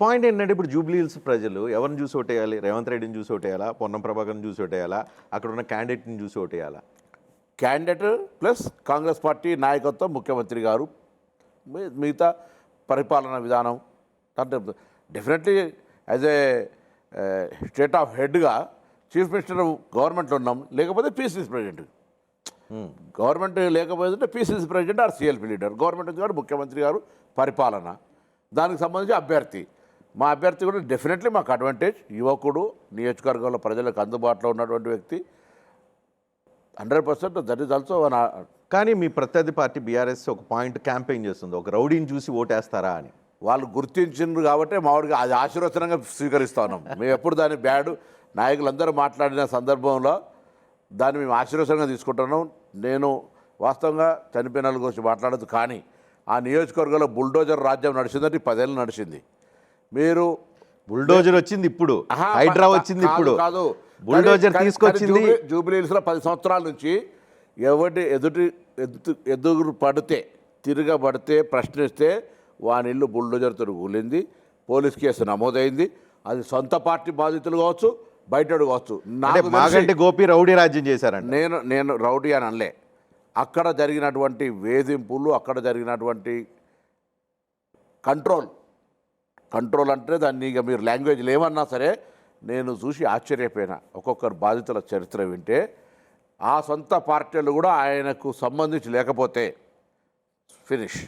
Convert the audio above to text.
Point ఏంటంటే ఇప్పుడు Jubilee hills ప్రజలు ఎవరిని చూసి ఓటేయాలి? రేవంత్ రెడ్డిని చూసి ఓటేయాలా? పొన్నం ప్రభాకర్ని చూసి ఓటేయాలా? అక్కడ ఉన్న క్యాండిడేట్ని చూసి ఓటేయాలా? క్యాండిడేట్ ప్లస్ కాంగ్రెస్ పార్టీ నాయకత్వం ముఖ్యమంత్రి గారు మిగతా పరిపాలన విధానం. అంటే definitely as a state of హెడ్గా చీఫ్ మినిస్టర్ గవర్నమెంట్లో ఉన్నాం లేకపోతే పీసీసీ ప్రెసిడెంట్. గవర్నమెంట్ లేకపోతే PCC president or CLP leader. Government గారు ముఖ్యమంత్రి గారు పరిపాలన. దానికి సంబంధించి అభ్యర్థి. మా అభ్యర్థి కూడా డెఫినెట్లీ మాకు అడ్వాంటేజ్ యువకుడు నియోజకవర్గంలో ప్రజలకు అందుబాటులో ఉన్నటువంటి వ్యక్తి. Hundred percent that is also కానీ మీ ప్రత్యర్థి పార్టీ బీఆర్ఎస్ ఒక పాయింట్ క్యాంపెయిన్ చేస్తుంది. ఒక రౌడీని చూసి ఓటేస్తారా అని. వాళ్ళు గుర్తించిండ్రు కాబట్టి మామిడిగా అది ఆశీర్వచనంగా స్వీకరిస్తా ఉన్నాం. మేము ఎప్పుడు దాన్ని బ్యాడ్ నాయకులందరూ మాట్లాడిన సందర్భంలో దాన్ని మేము ఆశీర్వచనంగా తీసుకుంటున్నాం. నేను వాస్తవంగా చనిపోయిన వాళ్ళ గురించి మాట్లాడదు కానీ ఆ నియోజకవర్గంలో బుల్డోజర్ రాజ్యం నడిచిందంటే పదేళ్ళు నడిచింది. మీరు బుల్డోజర్ వచ్చింది ఇప్పుడు. హైడ్రా వచ్చింది ఇప్పుడు. కాదు బుల్డోజర్ తీసుకొచ్చింది. కానీ జూబ్లీ- జూబ్లీ హిల్స్లో పది సంవత్సరాల నుంచి ఎవరి ఎదుటి ఎదు ఎదురు పడితే తిరగబడితే ప్రశ్నిస్తే వాని ఇల్లు బుల్డోజర్తో కూలింది. పోలీస్ కేసు నమోదైంది. అది సొంత పార్టీ బాధితులు కావచ్చు బయట కావచ్చు. అంటే నాకు తెలిసి- మాగంటి గోపి రౌడీ రాజ్యం చేశారంట. నేను నేను రౌడీ అని అనలే. అక్కడ జరిగినటువంటి వేధింపులు అక్కడ జరిగినటువంటి కంట్రోల్ కంట్రోల్ అంటే దాన్ని ఇక మీరు లాంగ్వేజ్ ఏమన్నా సరే నేను చూసి ఆశ్చర్యపోయినా. ఒక్కొక్కరు బాధితుల చరిత్ర వింటే ఆ సొంత పార్టీలు కూడా ఆయనకు సంబంధించి లేకపోతే ఫినిష్.